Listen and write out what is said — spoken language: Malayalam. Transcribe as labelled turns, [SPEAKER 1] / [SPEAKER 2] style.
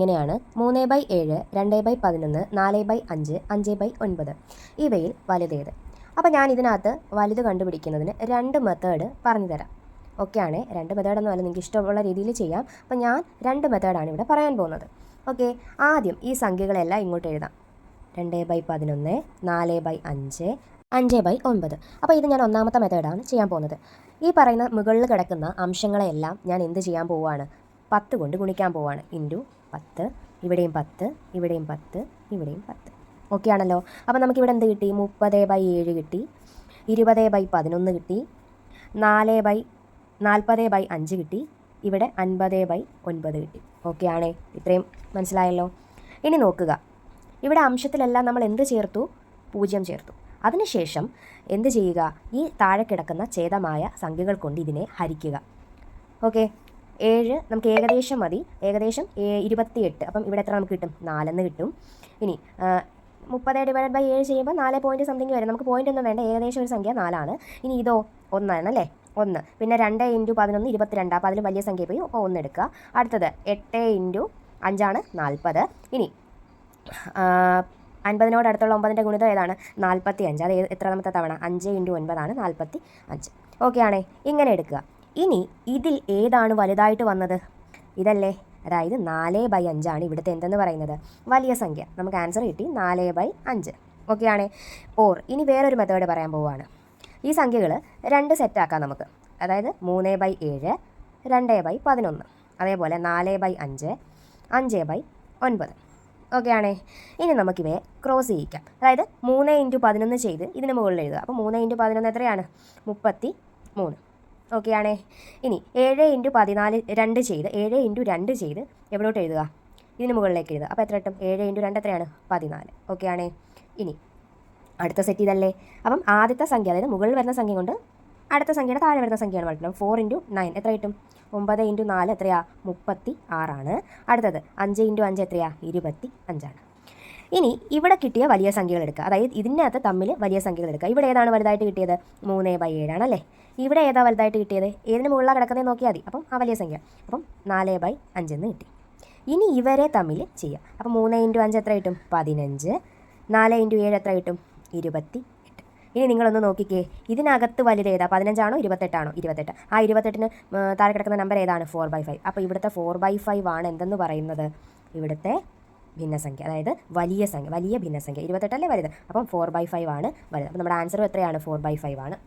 [SPEAKER 1] ഇങ്ങനെയാണ് മൂന്ന് ബൈ ഏഴ് രണ്ട് ബൈ പതിനൊന്ന് നാല് ബൈ അഞ്ച് അഞ്ച് ബൈ ഒൻപത്. ഇവയിൽ വലുതേത്. അപ്പോൾ ഞാൻ ഇതിനകത്ത് വലുത് കണ്ടുപിടിക്കുന്നതിന് രണ്ട് മെത്തേഡ് പറഞ്ഞു തരാം ഓക്കെ ആണേ? രണ്ട് മെത്തേഡൊന്നും അല്ല നിങ്ങൾക്ക് ഇഷ്ടമുള്ള രീതിയിൽ ചെയ്യാം. അപ്പോൾ ഞാൻ രണ്ട് മെത്തേഡാണ് ഇവിടെ പറയാൻ പോകുന്നത്. ഓക്കെ ആദ്യം ഈ സംഖ്യകളെല്ലാം ഇങ്ങോട്ട് എഴുതാം. രണ്ട് ബൈ പതിനൊന്ന് നാല് ബൈ അഞ്ച് അഞ്ച് ബൈ ഒൻപത്. അപ്പോൾ ഇത് ഞാൻ ഒന്നാമത്തെ മെത്തേഡാണ് ചെയ്യാൻ പോകുന്നത്. ഈ പറയുന്ന മുകളിൽ കിടക്കുന്ന അംശങ്ങളെല്ലാം ഞാൻ എന്ത് ചെയ്യാൻ പോവുകയാണ് പത്ത് കൊണ്ട് ഗുണിക്കാൻ പോവുകയാണ് ഇന്റു പത്ത് ഇവിടെയും പത്ത് ഇവിടെയും പത്ത് ഇവിടെയും പത്ത്. ഓക്കെ ആണല്ലോ. അപ്പോൾ നമുക്കിവിടെ എന്ത് കിട്ടി? മുപ്പത് ബൈ ഏഴ് കിട്ടി. ഇരുപത് ബൈ പതിനൊന്ന് കിട്ടി. നാല് ബൈ നാൽപ്പത് ബൈ അഞ്ച് കിട്ടി. ഇവിടെ അൻപത് ബൈ ഒൻപത് കിട്ടി. ഓക്കെ ആണേ. ഇത്രയും മനസ്സിലായല്ലോ. ഇനി നോക്കുക. ഇവിടെ അംശത്തിലെല്ലാം നമ്മൾ എന്ത് ചേർത്തു? പൂജ്യം ചേർത്തു. അതിനുശേഷം എന്ത് ചെയ്യുക? ഈ താഴെ കിടക്കുന്ന ഛേദമായ സംഖ്യകൾ കൊണ്ട് ഇതിനെ ഹരിക്കുക. ഓക്കെ ഏഴ് നമുക്ക് ഏകദേശം മതി. ഏകദേശം ഇരുപത്തിയെട്ട്. അപ്പം ഇവിടെ എത്ര നമുക്ക് കിട്ടും? നാലെന്ന് കിട്ടും. ഇനി മുപ്പത് ഡിവൈഡ് ബൈ ഏഴ് ചെയ്യുമ്പോൾ നാല് പോയിന്റ് സംതിങ് വരും. നമുക്ക് പോയിന്റ് ഒന്നും വേണ്ട. ഏകദേശം ഒരു സംഖ്യ നാലാണ്. ഇനി ഇതോ ഒന്നാണ് അല്ലേ? ഒന്ന്. പിന്നെ രണ്ട് ഇന്റു പതിനൊന്ന് ഇരുപത്തിരണ്ട്. അപ്പോൾ അതിൽ വലിയ സംഖ്യ പോയി ഒന്ന് എടുക്കുക. അടുത്തത് എട്ട് ഇന്റു അഞ്ചാണ് നാൽപ്പത്. ഇനി അൻപതിനോട് അടുത്തുള്ള ഒമ്പതിന്റെ ഗുണിതം ഏതാണ്? നാൽപ്പത്തി അഞ്ച് അത് എത്രാമത്തെ തവണ? അഞ്ച് ഇന്റു ഒൻപതാണ് നാൽപ്പത്തി അഞ്ച് ഓക്കെ ആണേ. ഇങ്ങനെ എടുക്കുക. ഇനി ഇതിൽ ഏതാണ് വലുതായിട്ട് വന്നത്? ഇതല്ലേ? അതായത് നാല് ബൈ അഞ്ചാണ് ഇവിടുത്തെ എന്തെന്ന് പറയുന്നത്? വലിയ സംഖ്യ. നമുക്ക് ആൻസർ കിട്ടി നാല് ബൈ അഞ്ച്. ഓക്കെയാണ് ഓർ ഇനി വേറൊരു മെത്തേഡ് പറയാൻ പോവുകയാണ്. ഈ സംഖ്യകൾ രണ്ട് സെറ്റാക്കാം നമുക്ക്. അതായത് മൂന്ന് ബൈ ഏഴ് രണ്ട് ബൈ പതിനൊന്ന്. അതേപോലെ നാല് ബൈ അഞ്ച് അഞ്ച് ബൈ ഒൻപത്. ഓക്കെയാണേ ഇനി നമുക്കിവയെ ക്രോസ് ചെയ്യിക്കാം. അതായത് മൂന്ന് ഇന്റു പതിനൊന്ന് ചെയ്ത് ഇതിന് മുകളിൽ എഴുതുക. അപ്പോൾ മൂന്ന് ഇന്റു പതിനൊന്ന് എത്രയാണ്? മുപ്പത്തി മൂന്ന്. ഓക്കെ ആണേ ഇനി ഏഴ് ഇന്റു പതിനാല് രണ്ട് ചെയ്ത് ഏഴ് ഇന്റു രണ്ട് ചെയ്ത് എവിടോട്ട് എഴുതുക? ഇതിന് മുകളിലേക്ക് എഴുതുക. അപ്പോൾ എത്ര കിട്ടും? ഏഴ് ഇന്റു രണ്ട് എത്രയാണ്? പതിനാല്. ഓക്കെ ആണേ ഇനി അടുത്ത സെറ്റ് ഇതല്ലേ അപ്പം ആദ്യത്തെ സംഖ്യ അതായത് മുകളിൽ വരുന്ന സംഖ്യ കൊണ്ട് അടുത്ത സംഖ്യയുടെ താഴെ വരുന്ന സംഖ്യയാണ് വളർത്തുന്നത് ഫോർ ഇന്റു നയൻ എത്ര കിട്ടും? ഒമ്പത് ഇന്റു നാല് എത്രയാ? മുപ്പത്തി ആറാണ്. അടുത്തത് അഞ്ച് ഇന്റു അഞ്ച് എത്രയാ? ഇരുപത്തി അഞ്ചാണ്. ഇനി ഇവിടെ കിട്ടിയ വലിയ സംഖ്യകൾ എടുക്കുക. അതായത് ഇതിനകത്ത് തമ്മിൽ വലിയ സംഖ്യകൾ എടുക്കുക. ഇവിടെ ഏതാണ് വലുതായിട്ട് കിട്ടിയത്? മൂന്ന് ബൈ ഏഴാണ് അല്ലേ ഇവിടെ ഏതാ വലുതായിട്ട് കിട്ടിയത്? ഏതിന് മുകളിലാണ് കിടക്കുന്നത് നോക്കിയാൽ മതി. അപ്പം ആ വലിയ സംഖ്യ. അപ്പം നാല് ബൈ അഞ്ചെന്ന് കിട്ടി. ഇനി ഇവരെ തമ്മിൽ ചെയ്യാം. അപ്പം മൂന്ന് ഇന്റു അഞ്ച് എത്ര കിട്ടും? പതിനഞ്ച്. നാല് ഇന്റു ഏഴ് എത്ര കിട്ടും? ഇരുപത്തി ഇനി നിങ്ങളൊന്ന് നോക്കിക്കേ. ഇതിനകത്ത് വലുത് ഏതാ? പതിനഞ്ചാണോ ഇരുപത്തെട്ടാണോ? ഇരുപത്തെട്ട്. ആ ഇരുപത്തെട്ടിന് താഴെ കിടക്കുന്ന നമ്പർ ഏതാണ്? ഫോർ ബൈ ഫൈവ് അപ്പോൾ ഇവിടുത്തെ ഫോർ ബൈ ഫൈവ് ആണ് എന്തെന്ന് പറയുന്നത്? ഇവിടുത്തെ ഭിന്നസംഖ്യ അതായത് വലിയ സംഖ്യ വലിയ ഭിന്നസംഖ്യ. ഇരുപത്തെട്ടല്ലേ വലുത് അപ്പം ഫോർ ബൈ ഫൈവ് ആണ് വലുത് അപ്പം നമ്മുടെ ആൻസറും എത്രയാണ്? ഫോർ ബൈ ഫൈവ് ആണ്.